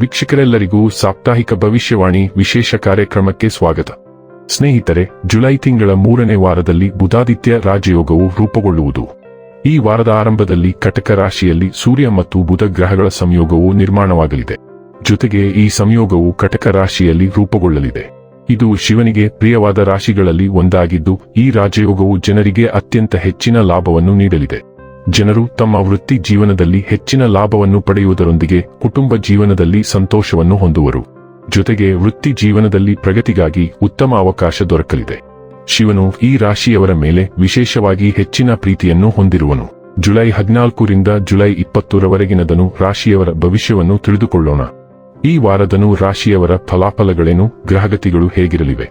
ವೀಕ್ಷಕರೆಲ್ಲರಿಗೂ ಸಾಪ್ತಾಹಿಕ ಭವಿಷ್ಯವಾಣಿ ವಿಶೇಷ ಕಾರ್ಯಕ್ರಮಕ್ಕೆ ಸ್ವಾಗತ. ಸ್ನೇಹಿತರೆ, ಜುಲೈ ತಿಂಗಳ ಮೂರನೇ ವಾರದಲ್ಲಿ ಬುಧಾದಿತ್ಯ ರಾಜಯೋಗವು ರೂಪುಗೊಳ್ಳುವುದು. ಈ ವಾರದ ಆರಂಭದಲ್ಲಿ ಕಟಕ ರಾಶಿಯಲ್ಲಿ ಸೂರ್ಯ ಮತ್ತು ಬುಧ ಗ್ರಹಗಳ ಸಂಯೋಗವು ನಿರ್ಮಾಣವಾಗಲಿದೆ. ಜೊತೆಗೆ ಈ ಸಂಯೋಗವು ಕಟಕ ರಾಶಿಯಲ್ಲಿ ರೂಪುಗೊಳ್ಳಲಿದೆ. ಇದು ಶಿವನಿಗೆ ಪ್ರಿಯವಾದ ರಾಶಿಗಳಲ್ಲಿ ಒಂದಾಗಿದ್ದು, ಈ ರಾಜಯೋಗವು ಜನರಿಗೆ ಅತ್ಯಂತ ಹೆಚ್ಚಿನ ಲಾಭವನ್ನು ನೀಡಲಿದೆ. ಜನರು ತಮ್ಮ ವೃತ್ತಿ ಜೀವನದಲ್ಲಿ ಹೆಚ್ಚಿನ ಲಾಭವನ್ನು ಪಡೆಯುವುದರೊಂದಿಗೆ ಕುಟುಂಬ ಜೀವನದಲ್ಲಿ ಸಂತೋಷವನ್ನು ಹೊಂದುವರು. ಜೊತೆಗೆ ವೃತ್ತಿ ಜೀವನದಲ್ಲಿ ಪ್ರಗತಿಗಾಗಿ ಉತ್ತಮ ಅವಕಾಶ ದೊರಕಲಿದೆ. ಶಿವನು ಈ ರಾಶಿಯವರ ಮೇಲೆ ವಿಶೇಷವಾಗಿ ಹೆಚ್ಚಿನ ಪ್ರೀತಿಯನ್ನು ಹೊಂದಿರುವನು. ಜುಲೈ ಹದಿನಾಲ್ಕರಿಂದ ಜುಲೈ ಇಪ್ಪತ್ತರವರೆಗಿನದನು ರಾಶಿಯವರ ಭವಿಷ್ಯವನ್ನು ತಿಳಿದುಕೊಳ್ಳೋಣ. ಈ ವಾರದನು ರಾಶಿಯವರ ಫಲಾಫಲಗಳೇನು, ಗ್ರಹಗತಿಗಳು ಹೇಗಿರಲಿವೆ?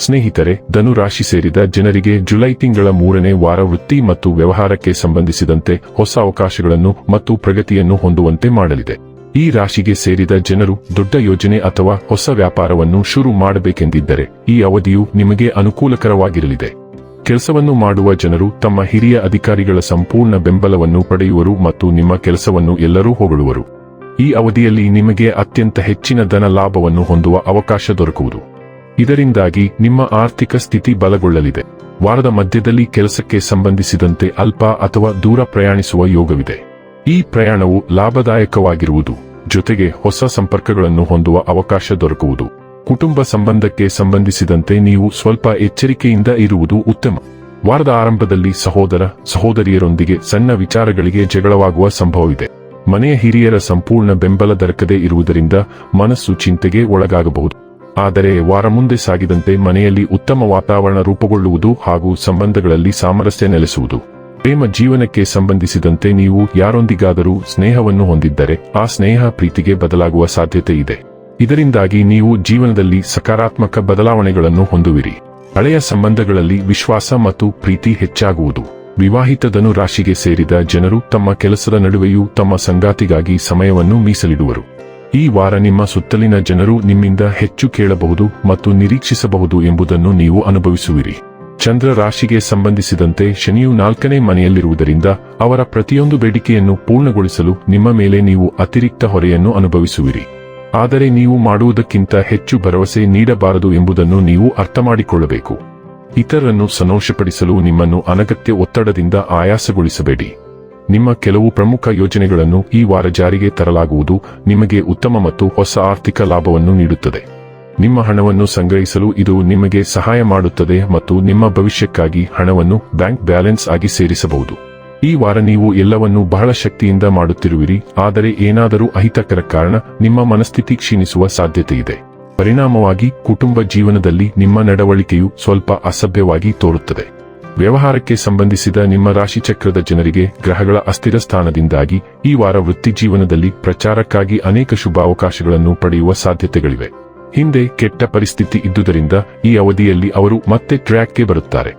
ಸ್ನೇಹಿತರೆ ಧನು ರಾಶಿ ಸೇರಿದ ಜನರಿಗೆ ಜುಲೈ ತಿಂಗಳ ಮೂರನೇ ವಾರ ವೃತ್ತಿ ಮತ್ತು ವ್ಯವಹಾರಕ್ಕೆ ಸಂಬಂಧಿಸಿದಂತೆ ಹೊಸ ಅವಕಾಶಗಳನ್ನು ಮತ್ತು ಪ್ರಗತಿಯನ್ನು ಹೊಂದುವಂತೆ ಮಾಡಲಿದೆ. ಈ ರಾಶಿಗೆ ಸೇರಿದ ಜನರು ದೊಡ್ಡ ಯೋಜನೆ ಅಥವಾ ಹೊಸ ವ್ಯಾಪಾರವನ್ನು ಶುರು ಮಾಡಬೇಕೆಂದಿದ್ದರೆ, ಈ ಅವಧಿಯು ನಿಮಗೆ ಅನುಕೂಲಕರವಾಗಿರಲಿದೆ. ಕೆಲಸವನ್ನು ಮಾಡುವ ಜನರು ತಮ್ಮ ಹಿರಿಯ ಅಧಿಕಾರಿಗಳ ಸಂಪೂರ್ಣ ಬೆಂಬಲವನ್ನು ಪಡೆಯುವರು ಮತ್ತು ನಿಮ್ಮ ಕೆಲಸವನ್ನು ಎಲ್ಲರೂ ಹೊಗಳುವರು. ಈ ಅವಧಿಯಲ್ಲಿ ನಿಮಗೆ ಅತ್ಯಂತ ಹೆಚ್ಚಿನ ಧನ ಲಾಭವನ್ನು ಹೊಂದುವ ಅವಕಾಶ ದೊರಕುವುದು. ಇದರಿಂದಾಗಿ ನಿಮ್ಮ ಆರ್ಥಿಕ ಸ್ಥಿತಿ ಬಲಗೊಳ್ಳಲಿದೆ. ವಾರದ ಮಧ್ಯದಲ್ಲಿ ಕೆಲಸಕ್ಕೆ ಸಂಬಂಧಿಸಿದಂತೆ ಅಲ್ಪ ಅಥವಾ ದೂರ ಪ್ರಯಾಣಿಸುವ ಯೋಗವಿದೆ. ಈ ಪ್ರಯಾಣವು ಲಾಭದಾಯಕವಾಗಿರುವುದು, ಜೊತೆಗೆ ಹೊಸ ಸಂಪರ್ಕಗಳನ್ನು ಹೊಂದುವ ಅವಕಾಶ ದೊರಕುವುದು. ಕುಟುಂಬ ಸಂಬಂಧಕ್ಕೆ ಸಂಬಂಧಿಸಿದಂತೆ ನೀವು ಸ್ವಲ್ಪ ಎಚ್ಚರಿಕೆಯಿಂದ ಇರುವುದು ಉತ್ತಮ. ವಾರದ ಆರಂಭದಲ್ಲಿ ಸಹೋದರ, ಸಹೋದರಿಯರೊಂದಿಗೆ ಸಣ್ಣ ವಿಚಾರಗಳಿಗೆ ಜಗಳವಾಗುವ ಸಂಭವವಿದೆ. ಮನೆಯ ಹಿರಿಯರ ಸಂಪೂರ್ಣ ಬೆಂಬಲ ದೊರಕದೇ ಇರುವುದರಿಂದ ಮನಸ್ಸು ಚಿಂತೆಗೆ ಒಳಗಾಗಬಹುದು. ಆದರೆ ವಾರ ಮುಂದೆ ಸಾಗಿದಂತೆ ಮನೆಯಲ್ಲಿ ಉತ್ತಮ ವಾತಾವರಣ ರೂಪುಗೊಳ್ಳುವುದು ಹಾಗೂ ಸಂಬಂಧಗಳಲ್ಲಿ ಸಾಮರಸ್ಯ ನೆಲೆಸುವುದು. ಪ್ರೇಮ ಜೀವನಕ್ಕೆ ಸಂಬಂಧಿಸಿದಂತೆ ನೀವು ಯಾರೊಂದಿಗಾದರೂ ಸ್ನೇಹವನ್ನು ಹೊಂದಿದ್ದರೆ ಆ ಸ್ನೇಹ ಪ್ರೀತಿಗೆ ಬದಲಾಗುವ ಸಾಧ್ಯತೆ ಇದೆ. ಇದರಿಂದಾಗಿ ನೀವು ಜೀವನದಲ್ಲಿ ಸಕಾರಾತ್ಮಕ ಬದಲಾವಣೆಗಳನ್ನು ಹೊಂದುವಿರಿ. ಹಳೆಯ ಸಂಬಂಧಗಳಲ್ಲಿ ವಿಶ್ವಾಸ ಮತ್ತು ಪ್ರೀತಿ ಹೆಚ್ಚಾಗುವುದು. ವಿವಾಹಿತ ರಾಶಿಗೆ ಸೇರಿದ ಜನರು ತಮ್ಮ ಕೆಲಸದ ನಡುವೆಯೂ ತಮ್ಮ ಸಂಗಾತಿಗಾಗಿ ಸಮಯವನ್ನು ಮೀಸಲಿಡುವರು. ಈ ವಾರ ನಿಮ್ಮ ಸುತ್ತಲಿನ ಜನರು ನಿಮ್ಮಿಂದ ಹೆಚ್ಚು ಕೇಳಬಹುದು ಮತ್ತು ನಿರೀಕ್ಷಿಸಬಹುದು ಎಂಬುದನ್ನು ನೀವು ಅನುಭವಿಸುವಿರಿ. ಚಂದ್ರ ರಾಶಿಗೆ ಸಂಬಂಧಿಸಿದಂತೆ ಶನಿಯು ನಾಲ್ಕನೇ ಮನೆಯಲ್ಲಿರುವುದರಿಂದ ಅವರ ಪ್ರತಿಯೊಂದು ಬೇಡಿಕೆಯನ್ನು ಪೂರ್ಣಗೊಳಿಸಲು ನಿಮ್ಮ ಮೇಲೆ ನೀವು ಅತಿರಿಕ್ತ ಹೊರೆಯನ್ನು ಅನುಭವಿಸುವಿರಿ. ಆದರೆ ನೀವು ಮಾಡುವುದಕ್ಕಿಂತ ಹೆಚ್ಚು ಭರವಸೆ ನೀಡಬಾರದು ಎಂಬುದನ್ನು ನೀವು ಅರ್ಥಮಾಡಿಕೊಳ್ಳಬೇಕು. ಇತರರನ್ನು ಸಂತೋಷಪಡಿಸಲು ನಿಮ್ಮನ್ನು ಅನಗತ್ಯ ಒತ್ತಡದಿಂದ ಆಯಾಸಗೊಳಿಸಬೇಡಿ. ನಿಮ್ಮ ಕೆಲವು ಪ್ರಮುಖ ಯೋಜನೆಗಳನ್ನು ಈ ವಾರ ಜಾರಿಗೆ ತರಲಾಗುವುದು, ನಿಮಗೆ ಉತ್ತಮ ಮತ್ತು ಹೊಸ ಆರ್ಥಿಕ ಲಾಭವನ್ನು ನೀಡುತ್ತದೆ. ನಿಮ್ಮ ಹಣವನ್ನು ಸಂಗ್ರಹಿಸಲು ಇದು ನಿಮಗೆ ಸಹಾಯ ಮಾಡುತ್ತದೆ ಮತ್ತು ನಿಮ್ಮ ಭವಿಷ್ಯಕ್ಕಾಗಿ ಹಣವನ್ನು ಬ್ಯಾಂಕ್ ಬ್ಯಾಲೆನ್ಸ್ ಆಗಿ ಸೇರಿಸಬಹುದು. ಈ ವಾರ ನೀವು ಎಲ್ಲವನ್ನೂ ಬಹಳ ಶಕ್ತಿಯಿಂದ ಮಾಡುತ್ತಿರುವಿರಿ, ಆದರೆ ಏನಾದರೂ ಅಹಿತಕರ ಕಾರಣ ನಿಮ್ಮ ಮನಸ್ಥಿತಿ ಕ್ಷೀಣಿಸುವ ಸಾಧ್ಯತೆ ಇದೆ ಪರಿಣಾಮವಾಗಿ ಕುಟುಂಬ ಜೀವನದಲ್ಲಿ ನಿಮ್ಮ ನಡವಳಿಕೆಯು ಸ್ವಲ್ಪ ಅಸಭ್ಯವಾಗಿ ತೋರುತ್ತದೆ. ವ್ಯವಹಾರಕ್ಕೆ ಸಂಬಂಧಿಸಿದ ನಿಮ್ಮ ರಾಶಿಚಕ್ರದ ಜನರಿಗೆ ಗ್ರಹಗಳ ಅಸ್ಥಿರ ಸ್ಥಾನದಿಂದಾಗಿ ಈ ವಾರ ವೃತ್ತಿ ಜೀವನದಲ್ಲಿ ಪ್ರಚಾರಕ್ಕಾಗಿ ಅನೇಕ ಶುಭ ಅವಕಾಶಗಳನ್ನು ಪಡೆಯುವ ಸಾಧ್ಯತೆಗಳಿವೆ. ಹಿಂದೆ ಕೆಟ್ಟ ಪರಿಸ್ಥಿತಿ ಇದ್ದುದರಿಂದ ಈ ಅವಧಿಯಲ್ಲಿ ಅವರು ಮತ್ತೆ ಟ್ರ್ಯಾಕ್ಗೆ ಬರುತ್ತಾರೆ.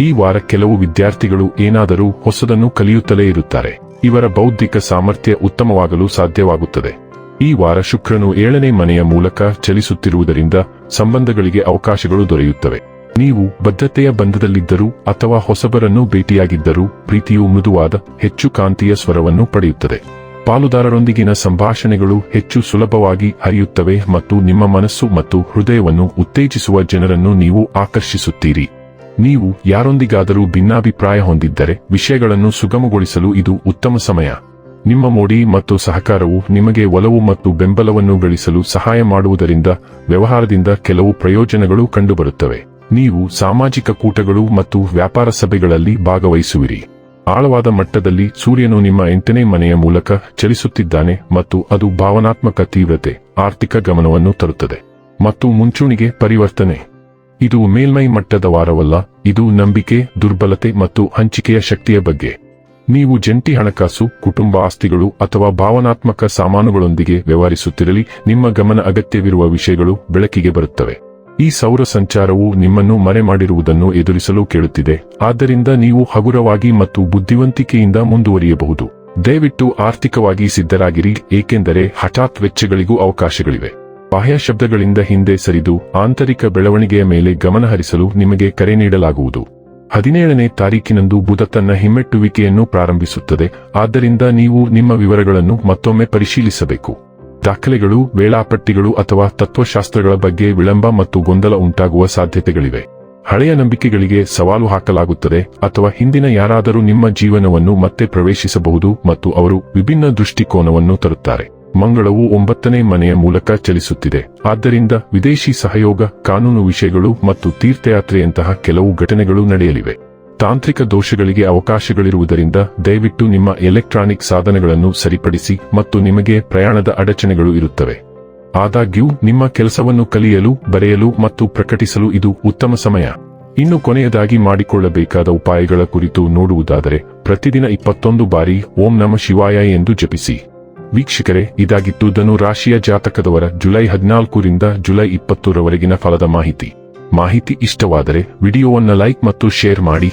ಈ ವಾರ ಕೆಲವು ವಿದ್ಯಾರ್ಥಿಗಳು ಏನಾದರೂ ಹೊಸದನ್ನು ಕಲಿಯುತ್ತಲೇ ಇರುತ್ತಾರೆ. ಇವರ ಬೌದ್ಧಿಕ ಸಾಮರ್ಥ್ಯ ಉತ್ತಮವಾಗಲು ಸಾಧ್ಯವಾಗುತ್ತದೆ. ಈ ವಾರ ಶುಕ್ರನು ಏಳನೇ ಮನೆಯ ಮೂಲಕ ಚಲಿಸುತ್ತಿರುವುದರಿಂದ ಸಂಬಂಧಗಳಿಗೆ ಅವಕಾಶಗಳು ದೊರೆಯುತ್ತವೆ. ನೀವು ಬದ್ಧತೆಯ ಬಂಧದಲ್ಲಿದ್ದರೂ ಅಥವಾ ಹೊಸಬರನ್ನು ಭೇಟಿಯಾಗಿದ್ದರೂ ಪ್ರೀತಿಯು ಮೃದುವಾದ, ಹೆಚ್ಚು ಕಾಂತಿಯ ಸ್ವರವನ್ನು ಪಡೆಯುತ್ತದೆ. ಪಾಲುದಾರರೊಂದಿಗಿನ ಸಂಭಾಷಣೆಗಳು ಹೆಚ್ಚು ಸುಲಭವಾಗಿ ಹರಿಯುತ್ತವೆ ಮತ್ತು ನಿಮ್ಮ ಮನಸ್ಸು ಮತ್ತು ಹೃದಯವನ್ನು ಉತ್ತೇಜಿಸುವ ಜನರನ್ನು ನೀವು ಆಕರ್ಷಿಸುತ್ತೀರಿ. ನೀವು ಯಾರೊಂದಿಗಾದರೂ ಭಿನ್ನಾಭಿಪ್ರಾಯ ಹೊಂದಿದ್ದರೆ ವಿಷಯಗಳನ್ನು ಸುಗಮಗೊಳಿಸಲು ಇದು ಉತ್ತಮ ಸಮಯ. ನಿಮ್ಮ ಮೋಡಿ ಮತ್ತು ಸಹಕಾರವು ನಿಮಗೆ ಒಲವು ಮತ್ತು ಬೆಂಬಲವನ್ನು ಗಳಿಸಲು ಸಹಾಯ ಮಾಡುವುದರಿಂದ, ವ್ಯವಹಾರದಿಂದ ಕೆಲವು ಪ್ರಯೋಜನಗಳು ಕಂಡುಬರುತ್ತವೆ. ನೀವು ಸಾಮಾಜಿಕ ಕೂಟಗಳು ಮತ್ತು ವ್ಯಾಪಾರ ಸಭೆಗಳಲ್ಲಿ ಭಾಗವಹಿಸುವಿರಿ. ಆಳವಾದ ಮಟ್ಟದಲ್ಲಿ ಸೂರ್ಯನು ನಿಮ್ಮ ಎಂಟನೇ ಮನೆಯ ಮೂಲಕ ಚಲಿಸುತ್ತಿದ್ದಾನೆ ಮತ್ತು ಅದು ಭಾವನಾತ್ಮಕ ತೀವ್ರತೆ, ಆರ್ಥಿಕ ಗಮನವನ್ನು ತರುತ್ತದೆ. ಮತ್ತು ಮುಂಚೂಣಿಗೆ ಪರಿವರ್ತನೆ. ಇದು ಮೇಲ್ಮೈ ಮಟ್ಟದ ವಾರವಲ್ಲ, ಇದು ನಂಬಿಕೆ, ದುರ್ಬಲತೆ ಮತ್ತು ಹಂಚಿಕೆಯ ಶಕ್ತಿಯ ಬಗ್ಗೆ. ನೀವು ಜಂಟಿ ಹಣಕಾಸು, ಕುಟುಂಬ ಆಸ್ತಿಗಳು ಅಥವಾ ಭಾವನಾತ್ಮಕ ಸಾಮಾನುಗಳೊಂದಿಗೆ ವ್ಯವಹರಿಸುತ್ತಿರಲಿ, ನಿಮ್ಮ ಗಮನ ಅಗತ್ಯವಿರುವ ವಿಷಯಗಳು ಬೆಳಕಿಗೆ ಬರುತ್ತವೆ. ಈ ಸೌರ ಸಂಚಾರವು ನಿಮ್ಮನ್ನು ಮರೆ ಮಾಡಿರುವುದನ್ನು ಎದುರಿಸಲು ಕೇಳುತ್ತಿದೆ. ಆದ್ದರಿಂದ ನೀವು ಹಗುರವಾಗಿ ಮತ್ತು ಬುದ್ಧಿವಂತಿಕೆಯಿಂದ ಮುಂದುವರಿಯಬಹುದು. ದಯವಿಟ್ಟು ಆರ್ಥಿಕವಾಗಿ ಸಿದ್ಧರಾಗಿರಿ, ಏಕೆಂದರೆ ಹಠಾತ್ ವೆಚ್ಚಗಳಿಗೂ ಅವಕಾಶಗಳಿವೆ. ಬಾಹ್ಯ ಶಬ್ದಗಳಿಂದ ಹಿಂದೆ ಸರಿದು, ಆಂತರಿಕ ಬೆಳವಣಿಗೆಯ ಮೇಲೆ ಗಮನಹರಿಸಲು ನಿಮಗೆ ಕರೆ ನೀಡಲಾಗುವುದು. ಹದಿನೇಳನೇ ತಾರೀಕಿನಂದು ಬುಧ ತನ್ನ ಹಿಮ್ಮೆಟ್ಟುವಿಕೆಯನ್ನು ಪ್ರಾರಂಭಿಸುತ್ತದೆ. ಆದ್ದರಿಂದ ನೀವು ನಿಮ್ಮ ವಿವರಗಳನ್ನು ಮತ್ತೊಮ್ಮೆ ಪರಿಶೀಲಿಸಬೇಕು. ದಾಖಲೆಗಳು, ವೇಳಾಪಟ್ಟಿಗಳು ಅಥವಾ ತತ್ವಶಾಸ್ತ್ರಗಳ ಬಗ್ಗೆ ವಿಳಂಬ ಮತ್ತು ಗೊಂದಲ ಉಂಟಾಗುವ ಸಾಧ್ಯತೆಗಳಿವೆ. ಹಳೆಯ ನಂಬಿಕೆಗಳಿಗೆ ಸವಾಲು ಹಾಕಲಾಗುತ್ತದೆ ಅಥವಾ ಹಿಂದಿನ ಯಾರಾದರೂ ನಿಮ್ಮ ಜೀವನವನ್ನು ಮತ್ತೆ ಪ್ರವೇಶಿಸಬಹುದು ಮತ್ತು ಅವರು ವಿಭಿನ್ನ ದೃಷ್ಟಿಕೋನವನ್ನು ತರುತ್ತಾರೆ. ಮಂಗಳವು ಒಂಬತ್ತನೇ ಮನೆಯ ಮೂಲಕ ಚಲಿಸುತ್ತಿದೆ. ಆದ್ದರಿಂದ ವಿದೇಶಿ ಸಹಯೋಗ, ಕಾನೂನು ವಿಷಯಗಳು ಮತ್ತು ತೀರ್ಥಯಾತ್ರೆಯಂತಹ ಕೆಲವು ಘಟನೆಗಳು ನಡೆಯಲಿವೆ. ತಾಂತ್ರಿಕ ದೋಷಗಳಿಗೆ ಅವಕಾಶಗಳಿರುವುದರಿಂದ ದಯವಿಟ್ಟು ನಿಮ್ಮ ಎಲೆಕ್ಟ್ರಾನಿಕ್ ಸಾಧನಗಳನ್ನು ಸರಿಪಡಿಸಿ ಮತ್ತು ನಿಮಗೆ ಪ್ರಯಾಣದ ಅಡಚಣೆಗಳು ಇರುತ್ತವೆ. ಆದಾಗ್ಯೂ, ನಿಮ್ಮ ಕೆಲಸವನ್ನು ಕಲಿಯಲು, ಬರೆಯಲು ಮತ್ತು ಪ್ರಕಟಿಸಲು ಇದು ಉತ್ತಮ ಸಮಯ. ಇನ್ನು ಕೊನೆಯದಾಗಿ ಮಾಡಿಕೊಳ್ಳಬೇಕಾದ ಉಪಾಯಗಳ ಕುರಿತು ನೋಡುವುದಾದರೆ, ಪ್ರತಿದಿನ ಇಪ್ಪತ್ತೊಂದು ಬಾರಿ ಓಂ ನಮ ಶಿವಾಯ ಎಂದು ಜಪಿಸಿ. ವೀಕ್ಷಕರೇ, ಇದಾಗಿತ್ತು ಧನು ರಾಶಿಯ ಜಾತಕದವರ ಜುಲೈ ಹದಿನಾಲ್ಕರಿಂದ ಜುಲೈ ಇಪ್ಪತ್ತರವರೆಗಿನ ಫಲದ ಮಾಹಿತಿ. ಮಾಹಿತಿ ಇಷ್ಟವಾದರೆ ವಿಡಿಯೋವನ್ನು ಲೈಕ್ ಮತ್ತು ಶೇರ್ ಮಾಡಿ.